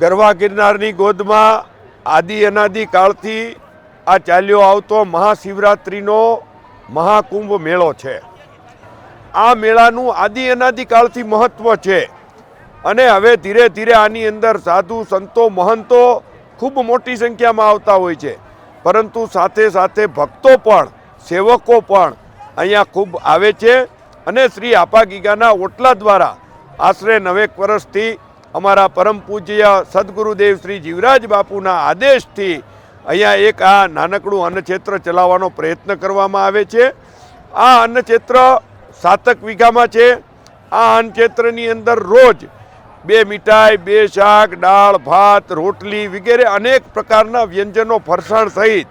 ગરવા ગિરનારની ગોદમાં આદિ અનાદિ કાળથી આ ચાલ્યો આવતો મહાશિવરાત્રિનો મહાકુંભ મેળો છે. આ મેળાનું આદિ અનાદિ કાળથી મહત્ત્વ છે. અને હવે ધીરે ધીરે આની અંદર સાધુ, સંતો, મહંતો ખૂબ મોટી સંખ્યામાં આવતા હોય છે. પરંતુ સાથે સાથે ભક્તો પણ, સેવકો પણ અહીંયા ખૂબ આવે છે. અને શ્રી આપા ગીગાના ઓટલા દ્વારા આશરે નવેક વર્ષથી અમારા પરમ પૂજ્ય સદગુરુદેવ શ્રી જીવરાજ બાપુના આદેશથી અહીંયા એક આ નાનકડું અન્નક્ષેત્ર ચલાવવાનો પ્રયત્ન કરવામાં આવે છે. આ અન્નક્ષેત્ર સાતક વીઘામાં છે. આ અન્નક્ષેત્રની અંદર રોજ બે મીઠાઈ, બે શાક, દાળ, ભાત, રોટલી વગેરે અનેક પ્રકારના વ્યંજનો ફરસાણ સહિત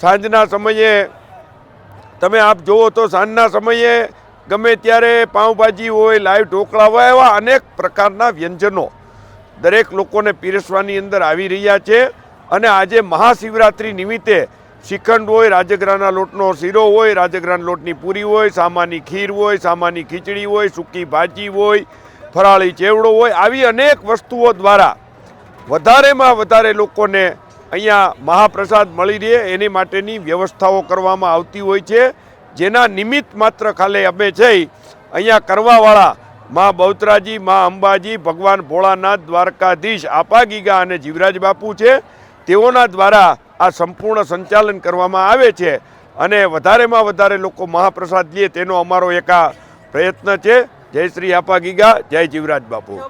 સાંજના સમયે તમે આપ જુઓ તો સાંજના સમયે ગમે ત્યારે પાઉંભાજી હોય, લાઈવ ઢોકળા હોય, એવા અનેક પ્રકારના વ્યંજનો દરેક લોકોને પીરસવાની અંદર આવી રહ્યા છે. અને આજે મહાશિવરાત્રિ નિમિત્તે શ્રીખંડ હોય, રાજગરાના લોટનો શીરો હોય, રાજગરાના લોટની પૂરી હોય સામાની ખીર હોય સામાની ખીચડી હોય, સૂકી ભાજી હોય, ફરાળી ચેવડો હોય, આવી અનેક વસ્તુઓ દ્વારા વધારેમાં વધારે લોકોને અહીંયા મહાપ્રસાદ મળી રહે. એની માટેની વ્યવસ્થાઓ કરવામાં આવતી હોય છે. જેના નિમિત્ત માત્ર ખાલી અમે જઈ અહીંયા કરવાવાળા મા બહુતરાજી, મા અંબાજી, ભગવાન ભોળાનાથ, દ્વારકાધીશ આપાગીગા અને જીવરાજ બાપુ છે, તેઓના દ્વારા આ સંપૂર્ણ સંચાલન કરવામાં આવે છે અને વધારેમાં વધારે લોકો મહાપ્રસાદ લે તેનો અમારો એક આ પ્રયત્ન છે. જય શ્રી આપાગીગા જય જીવરાજ બાપુ.